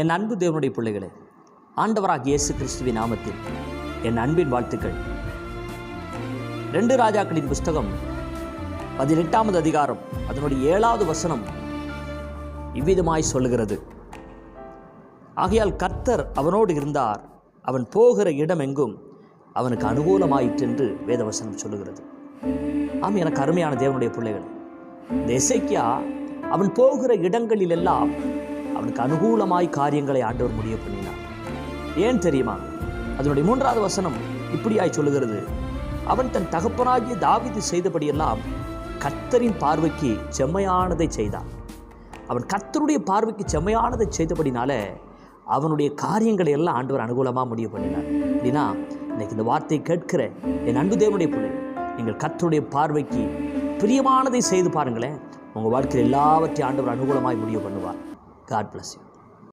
என் அன்பு தேவனுடைய பிள்ளைகளே ஆண்டவராக இயேசு கிறிஸ்துவின் நாமத்தில் என் அன்பின் வாழ்த்துக்கள். ரெண்டு ராஜாக்களின் புஸ்தகம் பதினெட்டாவது அதிகாரம் அதனுடைய ஏழாவது வசனம் இவ்விதமாய் சொல்லுகிறது. ஆகையால் கர்த்தர் அவனோடு இருந்தார் அவன் போகிற இடம் எங்கும் அவனுக்கு அனுகூலமாயிற்றென்று வேதவசனம் சொல்லுகிறது. ஆம் எனக்கு அருமையான தேவனுடைய பிள்ளைகள் இந்த இசைக்கியா அவன் போகிற இடங்களிலெல்லாம் அவனுக்கு அனுகூலமாய் காரியங்களை ஆண்டவர் முடிய பண்ணினார். ஏன் தெரியுமா? அதனுடைய மூன்றாவது வசனம் இப்படியாய் சொல்லுகிறது. அவன் தன் தகப்பனாகிய தாவிது செய்தபடியெல்லாம் கத்தரின் பார்வைக்கு செம்மையானதை செய்தான். அவன் கத்தருடைய பார்வைக்கு செம்மையானதை செய்தபடினால அவனுடைய காரியங்களை எல்லாம் ஆண்டவர் அனுகூலமாக முடிவு பண்ணினார். அப்படின்னா இன்னைக்கு இந்த வார்த்தையை கேட்கிற என் அன்பு தேவனுடைய பிள்ளை நீங்கள் கத்தருடைய பார்வைக்கு பிரியமானதை செய்து பாருங்களேன். உங்கள் வாழ்க்கையில் எல்லாவற்றையும் ஆண்டவர் அனுகூலமாய் முடிவு பண்ணுவார். God bless you.